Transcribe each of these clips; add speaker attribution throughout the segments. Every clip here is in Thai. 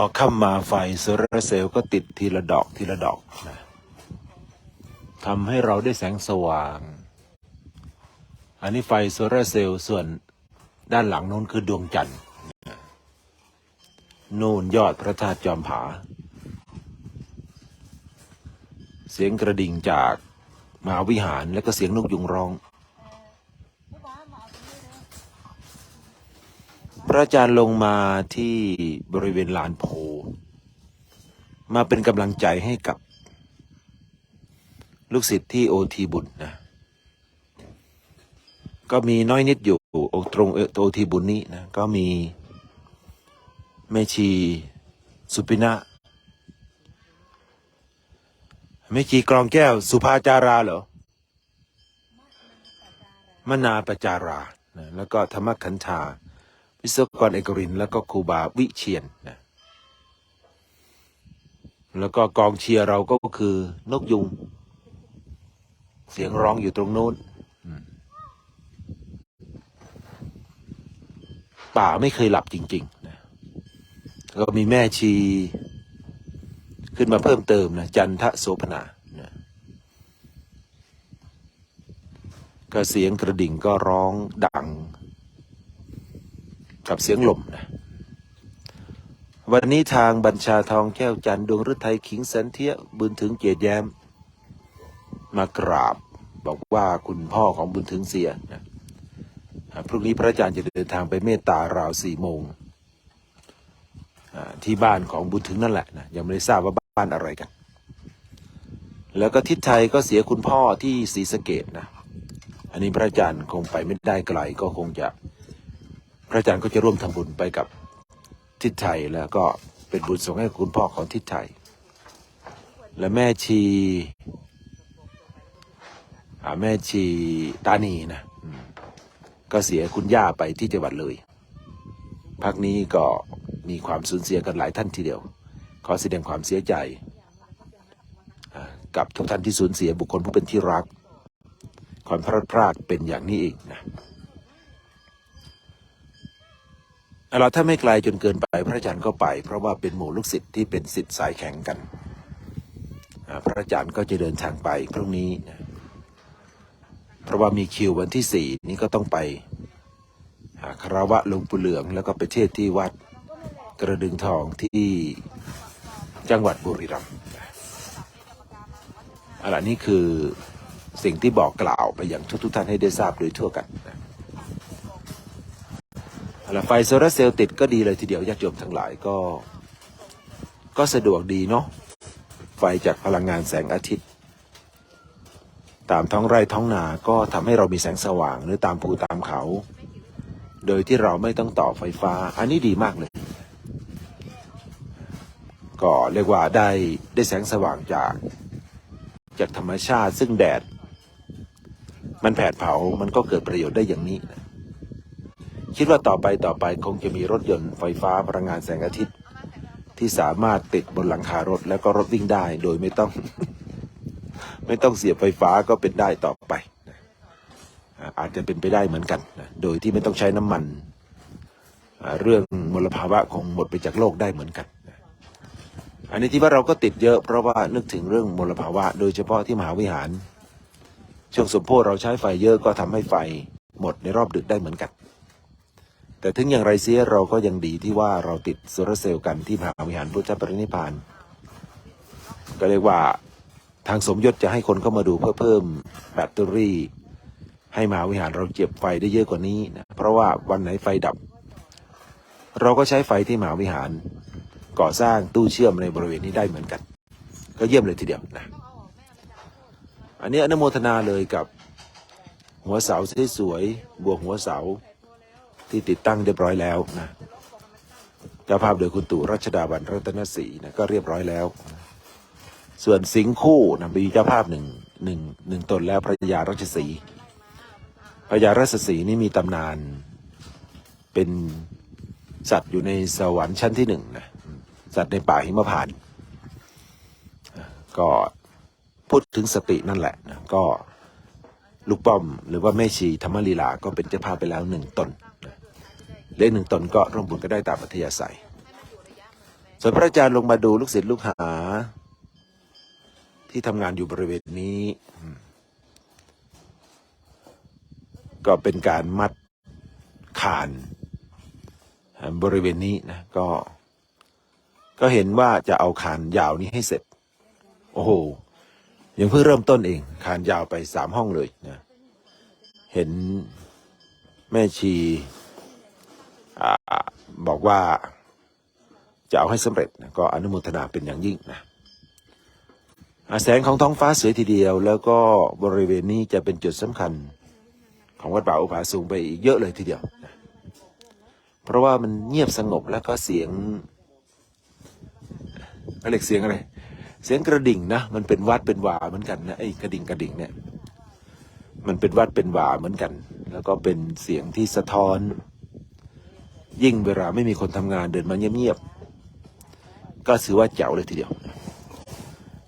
Speaker 1: พอเข้ามาไฟโซลาร์เซลล์ก็ติดทีละดอกทีละดอกนะทำให้เราได้แสงสว่าง อันนี้ไฟโซลาร์เซลล์ส่วนด้านหลังโน้นคือดวงจันทร์นู่นยอดพระธาตุจอมผา เสียงกระดิ่งจากมหาวิหารและก็เสียงนกยุงร้อง พระอาจารย์ลงมาที่บริเวณลานโพ มาเป็นกำลังใจให้กับ ลูกศิษย์ที่โอทีบุญนะ ก็มีน้อยนิดอยู่ตรงโอทีบุญนี้นะ ก็มีแม่ชีสุปินะแม่ชีกรองแก้ว สุภาจาราเหรอ มนาปจารานะแล้วก็ธรรมคันธา วิศวกรเอกรินแล้วก็ครูบาวิเชียนนะแล้วก็กองเชียร์เราก็คือนกยุง เสียงร้องอยู่ตรงโน้นป่าไม่เคยหลับจริงๆนะแล้วก็มีแม่ชี ขึ้นมาเพิ่มเติมนะจันทะโสพนานะก็เสียงกระดิ่งก็ร้องดัง กับเสียงลมนะวันนี้ทางบัญชาทองแก้วจันดวงฤทัยขิงสันเทียบุญถึงเกียรติแย้ม มากราบ บอกว่าคุณพ่อของบุญถึงเสียนะพรุ่งนี้พระอาจารย์จะเดินทางไปเมตตาราวสี่โมงที่บ้านของบุญถึงนั่นแหละนะยังไม่ได้ทราบว่าบ้านอะไรกัน แล้วก็ทิศไทยก็เสียคุณพ่อที่ศรีสะเกดนะ อันนี้พระอาจารย์คงไปไม่ได้ไกลก็คงจะ พระอาจารย์ก็จะร่วมทำบุญไปกับทิศไทยแล้วก็เป็นบุญส่งให้คุณพ่อของทิศไทย และแม่ชีอาแม่ชีตานีนะก็เสียคุณย่าไปที่จังหวัดเลยพักนี้ก็มีความสูญเสียกันหลายท่านทีเดียว ขอแสดงความเสียใจ กับทุกท่านที่สูญเสียบุคคลผู้เป็นที่รัก ความพลาดพลาดเป็นอย่างนี้เองนะ เราถ้าไม่ไกลจนเกินไปพระอาจารย์ก็ไป เพราะว่าเป็นหมู่ลูกศิษย์ที่เป็นศิษย์สายแข็งกันพระอาจารย์ก็จะเดินทางไปพรุ่งนี้นะเพราะว่ามีคิววันที่สี่นี้ก็ต้องไปหาคารวะหลวงปู่เหลืองแล้วก็ไปเทศที่วัดกระดึงทองที่จังหวัดบุรีรัมย์อะไรนี่คือสิ่งที่บอกกล่าวไปอย่างทุกๆท่านให้ได้ทราบโดยทั่วกันนะ ไฟโซลาร์เซลล์ติดก็ดีเลยทีเดียวญาติโยมทั้งหลายก็ ก็สะดวกดีเนาะไฟจากพลังงานแสงอาทิตย์ ตามท้องไร่ท้องนาก็ทำให้เรามีแสงสว่าง หรือตามภูตามเขา โดยที่เราไม่ต้องต่อไฟฟ้า อันนี้ดีมากเลย ก็เรียกว่าได้ได้แสงสว่างจากจากธรรมชาติซึ่งแดด มันแผดเผามันก็เกิดประโยชน์ได้อย่างนี้ คิดว่าต่อไปต่อไปคงจะมีรถยนต์ไฟฟ้าพลังงานแสงอาทิตย์ ที่สามารถติดบนหลังคารถแล้วก็รถวิ่งได้โดยไม่ต้อง ไม่ต้องเสียไฟฟ้าก็เป็นได้ต่อไป อาจจะเป็นไปได้เหมือนกัน โดยที่ไม่ต้องใช้น้ำมัน เรื่องมลภาวะคงหมดไปจากโลกได้เหมือนกันอันนี้ที่ว่าเราก็ติดเยอะเพราะว่านึกถึงเรื่องมลภาวะ โดยเฉพาะที่มหาวิหาร ช่วงสมโพธิเราใช้ไฟเยอะก็ทำให้ไฟหมดในรอบดึกได้เหมือนกัน แต่ถึงอย่างไรเสียเราก็ยังดีที่ว่าเราติดโซลาร์เซลล์กันที่มหาวิหารพุทธปรินิพานก็เรียกว่าทางสมยศจะให้คนเข้ามาดูเพื่อเพิ่มแบตเตอรี่ ให้มหาวิหารเราเจ็บไฟได้เยอะกว่านี้นะเพราะว่าวันไหนไฟดับ เราก็ใช้ไฟที่มหาวิหาร ก่อสร้างตู้เชื่อมในบริเวณนี้ได้เหมือนกัน ก็เยี่ยมเลยทีเดียวนะอันนี้อนุโมทนาเลยกับหัวเสาสวยๆบวกหัวเสา ที่ติดตั้งเรียบร้อยแล้วนะเจ้าภาพโดยคุณตู่รัชดาบันรัตนศรีนะก็เรียบร้อยแล้ว ส่วนสิงคู่นะมีเจ้าภาพหนึ่งหนึ่งหนึ่งตนแล้วพระยารัชสีพระยารัชสีนี่มีตำนานเป็นสัตว์อยู่ในสวรรค์ชั้นที่หนึ่งนะสัตว์ในป่าหิมพานต์ก็พูดถึงสตินั่นแหละนะก็ลูกป้อมหรือว่าแม่ชีธรรมลีลาก็เป็นเจ้าภาพไปแล้วหนึ่งตน เลขหนึ่งตนก็ร่วมบุญก็ได้ตามอัธยาศัย ส่วนพระอาจารย์ลงมาดูลูกศิษย์ลูกหา ที่ทำงานอยู่บริเวณนี้ ก็เป็นการมัดคานบริเวณนี้นะก็ ก็เห็นว่าจะเอาคานยาวนี้ให้เสร็จ โอ้โหยังเพิ่งเริ่มต้นเองคานยาวไปสามห้องเลยนะเห็นแม่ชี บอกว่าจะเอาให้สำเร็จนะก็อนุโมทนาเป็นอย่างยิ่งนะแสงของท้องฟ้าสวยทีเดียว แล้วก็บริเวณนี้จะเป็นจุดสำคัญของวัดป่าอุปาสูงไปอีกเยอะเลยทีเดียวนะเพราะว่ามันเงียบสงบแล้วก็เสียงเขาเรียกเสียงอะไร เสียงกระดิ่งนะ มันเป็นวัดเป็นวาเหมือนกันนะไอ้กระดิ่งกระดิ่งเนี่ย มันเป็นวัดเป็นวาเหมือนกัน แล้วก็เป็นเสียงที่สะท้อน ยิ่งเวลาไม่มีคนทำงานเดินมาเงียบๆก็ถือว่าแจ๋วเลยทีเดียว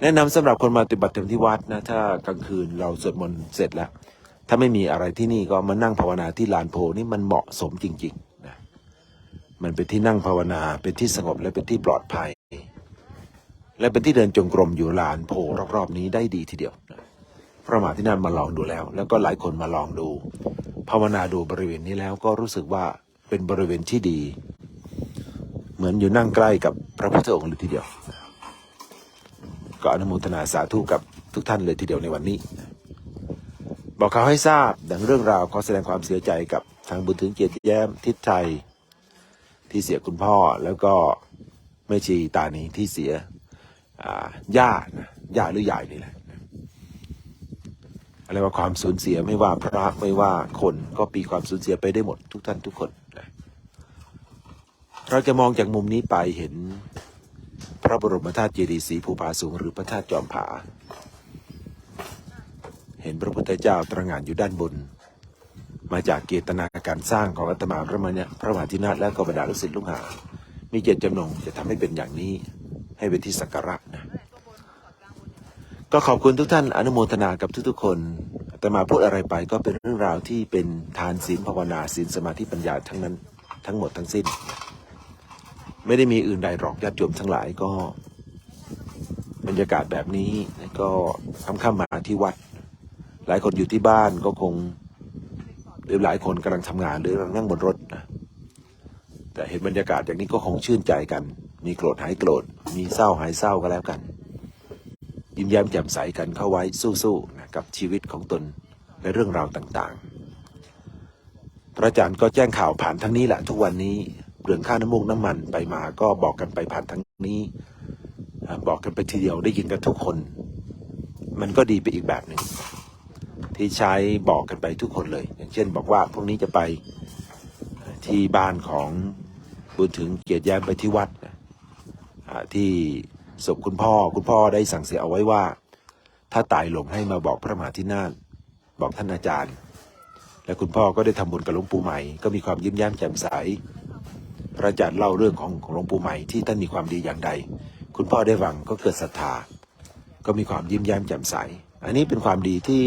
Speaker 1: แนะนำสำหรับคนมาปฏิบัติธรรมที่วัดนะ ถ้ากลางคืนเราสวดมนต์เสร็จแล้ว ถ้าไม่มีอะไรที่นี่ก็มานั่งภาวนาที่ลานโพนี่มันเหมาะสมจริงๆนะมันเป็นที่นั่งภาวนาเป็นที่สงบและเป็นที่ปลอดภัย และเป็นที่เดินจงกรมอยู่ลานโพรอบๆนี้ได้ดีทีเดียวนะพระมหาที่นั่นมาลองดูแล้ว แล้วก็หลายคนมาลองดู ภาวนาดูบริเวณนี้แล้วก็รู้สึกว่า เป็นบริเวณที่ดี เหมือนอยู่นั่งใกล้กับพระพุทธองค์เลยทีเดียว ก็อนุโมทนาสาธุกับทุกท่านเลยทีเดียวในวันนี้ บอกเขาให้ทราบดังเรื่องราวขอแสดงความเสียใจกับทางบุญถึงเกียรติแย้มทิศไทยที่เสียคุณพ่อแล้วก็แม่ชีตานีที่เสียอ่าย่านะย่าหรือยายนี่แหละอะไรว่าความสูญเสียไม่ว่าพระไม่ว่าคนก็ปีความสูญเสียไปได้หมดทุกท่านทุกคน เราจะมองจากมุมนี้ไปเห็น พระบรมธาตุเจดีย์ศรีภูผาสูงหรือพระธาตุจอมผา เห็นพระพุทธเจ้าตระหง่านอยู่ด้านบน มาจากเกตนาการสร้างของอาตมาพระมเนี่ยพระมหาธินาถและก็บรรดาลูกศิษย์ลูกหา มีเจตจำนงจะทำให้เป็นอย่างนี้ให้เป็นที่สักการะนะ ก็ขอบคุณทุกท่านอนุโมทนากับทุกๆคนอาตมาพูดอะไรไปก็เป็นเรื่องราวที่เป็นทานศีลภาวนาศีลสมาธิปัญญาทั้งนั้นทั้งหมดทั้งสิ้น ไม่ได้มีอื่นใดหรอกญาติโยมทั้งหลายก็ บรรยากาศแบบนี้ก็ค่ำๆมาที่วัด หลายคนอยู่ที่บ้านก็คง หรือหลายคนกำลังทำงานหรือกำลังนั่งบนรถนะแต่เห็นบรรยากาศอย่างนี้ก็คงชื่นใจกัน มีโกรธหายโกรธ มีเศร้าหายเศร้าก็แล้วกัน ยิ้มแย้มแจ่มใสกันเข้าไว้สู้ๆนะกับชีวิตของตนและเรื่องราวต่างๆ พระอาจารย์ก็แจ้งข่าวผ่านทั้งนี้แหละทุกวันนี้ เรื่องค่าน้ำมูกน้ำมันไปมาก็บอกกันไปผ่านทั้งนี้ บอกกันไปทีเดียวได้ยินกันทุกคน มันก็ดีไปอีกแบบหนึ่งที่ใช้บอกกันไปทุกคนเลย อย่างเช่น บอกว่าพรุ่งนี้จะไปที่บ้านของบุญถึงเกียรติแย้มไปที่วัดที่ศพคุณพ่อคุณพ่อได้สั่งเสียเอาไว้ว่า ถ้าตายหลงให้มาบอกพระมหาธินาถบอกท่านอาจารย์ และคุณพ่อก็ได้ทำบุญกับหลวงปู่ใหม่ ก็มีความยิ้มแย้มแจ่มใส พระอาจารย์เล่าเรื่องของของหลวงปู่ใหม่ที่ท่านมีความดีอย่างใด คุณพ่อได้ฟังก็เกิดศรัทธา ก็มีความยิ้มแย้มแจ่มใส อันนี้เป็นความดีที่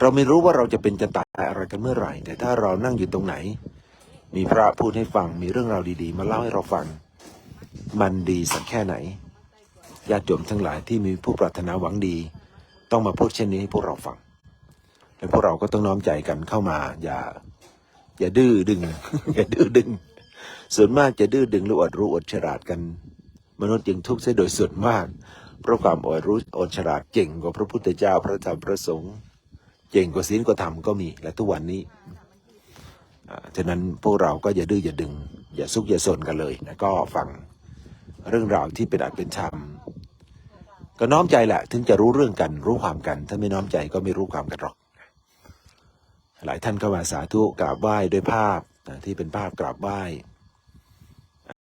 Speaker 1: เราไม่รู้ว่าเราจะเป็นจะตายอะไรกันเมื่อไหร่ แต่ถ้าเรานั่งอยู่ตรงไหน มีพระพูดให้ฟัง มีเรื่องราวดีๆ มาเล่าให้เราฟัง มันดีสักแค่ไหนญาติโยมทั้งหลายที่มีผู้ปรารถนาหวังดี ต้องมาพูดเช่นนี้ให้พวกเราฟัง และพวกเราก็ต้องน้อมใจกันเข้ามา อย่า อย่าดื้อดึง อย่าดื้อดึง ส่วนมากจะดื้อดึงหรืออดรู้อดฉลาดกัน มนุษย์จึงทุกข์เสียโดยส่วนมาก เพราะความอดรู้อดฉลาดเก่งกว่าพระพุทธเจ้าพระธรรมพระสงฆ์เก่งกว่าศีลกว่าธรรมก็มีและทุกวันนี้ฉะนั้นพวกเราก็อย่าดื้ออย่าดึง อย่าซุกอย่าซนกันเลยนะก็ฟังเรื่องราวที่เป็นอัตเป็นธรรมก็น้อมใจแหละ ถึงจะรู้เรื่องกันรู้ความกัน ถ้าไม่น้อมใจก็ไม่รู้ความกันหรอก หลายท่านก็มาสาธุกราบไหว้ด้วยภาพ นะที่เป็นภาพกราบไหว้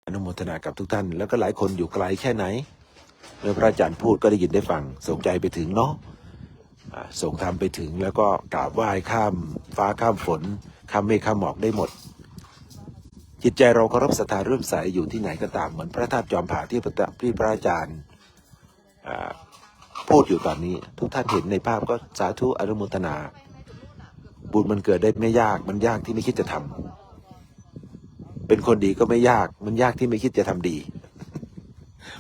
Speaker 1: อนุโมทนากับทุกท่าน แล้วก็หลายคนอยู่ไกลแค่ไหน เมื่อพระอาจารย์พูดก็ได้ยินได้ฟังส่งใจไปถึงเนาะส่งธรรมไปถึงแล้วก็กราบไหว้ข้าม ฟ้าข้ามฝน ข้ามเมฆข้ามหมอกได้หมด จิตใจเราเคารพศรัทธาเรื่มใสอยู่ที่ไหนก็ตามเหมือนพระธาตุจอมผาที่พระที่พระอาจารย์พูดอยู่ตอนนี้ ทุกท่านเห็นในภาพก็สาธุอนุโมทนา บุญมันเกิดได้ไม่ยากมันยากที่ไม่คิดจะทำ เป็นคนดีก็ไม่ยาก มันยากที่ไม่คิดจะทำดี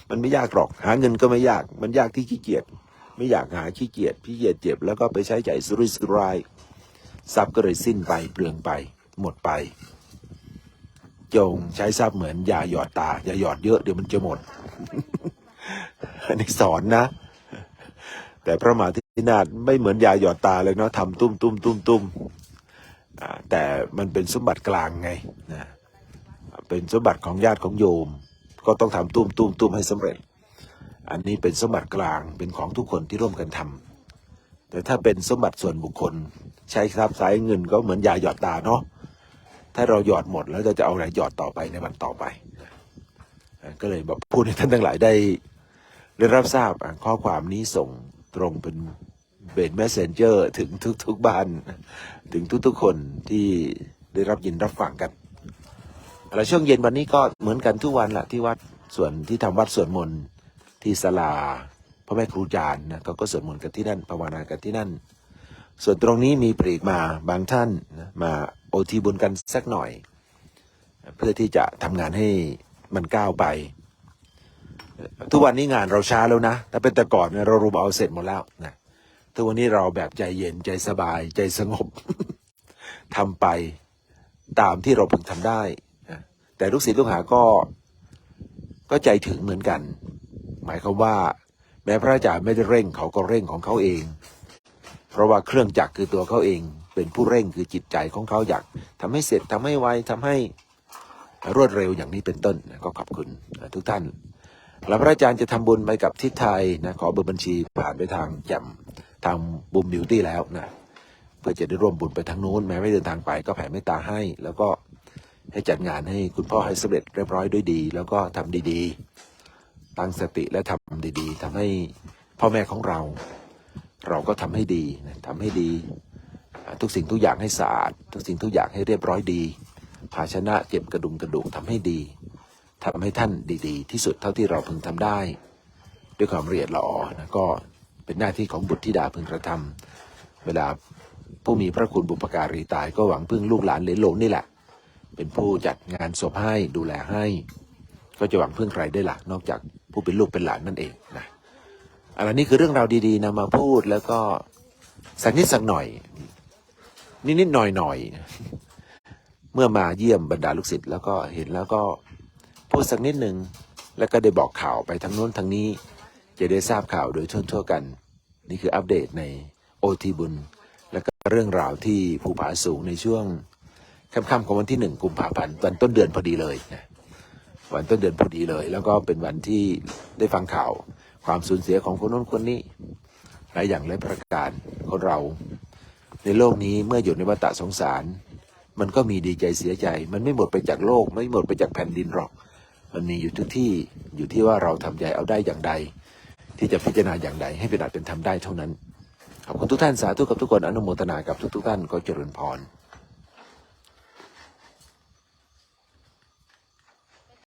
Speaker 1: มันไม่ยากหรอก หาเงินก็ไม่ยาก มันยากที่ขี้เกียจ ไม่อยากหาขี้เกียจพี่เกียจเจ็บแล้วก็ไปใช้จ่ายสุรุ่ยสุรายทรัพย์ก็เลยสิ้นไปเปลืองไป หมดไป จงใช้ทรัพย์เหมือนยาหยอดตา อย่าหยอดเยอะเดี๋ยวมันจะหมด อันนี้สอนนะ แต่พระมหาธินาถไม่เหมือนยาหยอดตาเลยเนาะทำตุ้มตุ้มตุ้มตุ้มแต่มันเป็นสมบัติกลางไงนะ เป็นสมบัติของญาติของโยม ก็ต้องทำตุ้มตุ้มตุ้มให้สำเร็จ อันนี้เป็นสมบัติกลางเป็นของทุกคนที่ร่วมกันทำแต่ถ้าเป็นสมบัติส่วนบุคคล ใช้ทรัพย์สายเงินก็เหมือนยาหยอดตาเนาะถ้าเราหยอดหมดแล้วเราจะเอาอะไรหยอดต่อไปในวันต่อไป ก็เลยบอกพูดให้ท่านทั้งหลายได้ได้รับทราบข้อความนี้ส่งตรงเป็นเบนแมสเซนเจอร์ถึงทุกๆบ้าน ถึงทุกๆคนที่ได้รับยินรับฟังกัน แล้วช่วงเย็นวันนี้ก็เหมือนกันทุกวันแหละที่วัดส่วนที่ทำวัดสวดมนต์ที่ศาลาพระแม่ครูจารย์นะก็ก็สวดมนต์กันที่นั่นภาวนากันที่นั่น ส่วนตรงนี้มีปลีกมาบางท่านนะมาโอทีบุญกันสักหน่อย เพื่อที่จะทำงานให้มันก้าวไป ทุกวันนี้งานเราช้าแล้วนะถ้าเป็นแต่ก่อนเนี่ยเรารุมเอาเสร็จหมดแล้วนะทุกวันนี้เราแบบใจเย็นใจสบายใจสงบทำไปตามที่เราพึงทำได้ แต่ลูกศิษย์ลูกหาก็ก็ใจถึงเหมือนกัน หมายความว่า แม้พระอาจารย์ไม่ได้เร่งเขาก็เร่งของเขาเอง เพราะว่าเครื่องจักรคือตัวเขาเอง เป็นผู้เร่งคือจิตใจของเขาอยากทำให้เสร็จทำให้ไวทำให้รวดเร็วอย่างนี้เป็นต้นก็ขอบคุณทุกท่าน แล้วพระอาจารย์จะทำบุญไปกับทิศไทยนะขอเบอร์บัญชีผ่านไปทางแจมทางบุมบิวตี้แล้วนะเพื่อจะได้ร่วมบุญไปทางนู้นแม้ไม่เดินทางไปก็แผ่เมตตาให้ แล้วก็ ให้จัดงานให้คุณพ่อให้สำเร็จเรียบร้อยด้วยดี แล้วก็ทำดีๆ ตั้งสติและทำดีๆทำให้พ่อแม่ของเรา เราก็ทำให้ดีนะทำให้ดี ทุกสิ่งทุกอย่างให้สะอาด ทุกสิ่งทุกอย่างให้เรียบร้อยดี ภาชนะเก็บกระดุมกระดูกทำให้ดีทำให้ท่านดีๆ ที่สุดเท่าที่เราพึงทำได้ ด้วยความละเอียดละออนะก็เป็นหน้าที่ของบุตรธิดาพึงกระทำเวลาผู้มีพระคุณบุปการีตายก็หวังพึ่งลูกหลานเหลนหลงนี่แหละ เป็นผู้จัดงานศพให้ดูแลให้ ก็จะหวังพึ่งใครได้ล่ะนอกจากผู้เป็นลูกเป็นหลานนั่นเองนะอันนี้คือเรื่องราวดีๆนำมาพูดแล้วก็สักนิดสักหน่อย นิดๆหน่อยๆเมื่อมาเยี่ยมบรรดาลูกศิษย์แล้วก็เห็นแล้วก็พูดสักนิดหนึ่งแล้วก็ได้บอกข่าวไปทางโน้นทางนี้ จะได้ทราบข่าวโดยทั่วๆกัน นี่คืออัปเดตในโอทีบุญ แล้วก็เรื่องราวที่ภูผาสูงในช่วง ค่ำๆของวันที่หนึ่งกุมภาพันธ์วันต้นเดือนพอดีเลยนะวันต้นเดือนพอดีเลย แล้วก็เป็นวันที่ได้ฟังข่าว ความสูญเสียของคนโน้นคนนี้หลายอย่างหลายประการคนเรา ในโลกนี้เมื่ออยู่ในวัฏสงสาร มันก็มีดีใจเสียใจ มันไม่หมดไปจากโลก ไม่หมดไปจากแผ่นดินหรอก มันมีอยู่ทุกที่อยู่ที่ว่าเราทำใจเอาได้อย่างใด ที่จะพิจารณาอย่างใดให้เป็นอาจเป็นทำได้เท่านั้นขอบคุณทุกท่านสาธุกับทุกคนอนุโมทนากับทุกๆท่านก็เจริญพร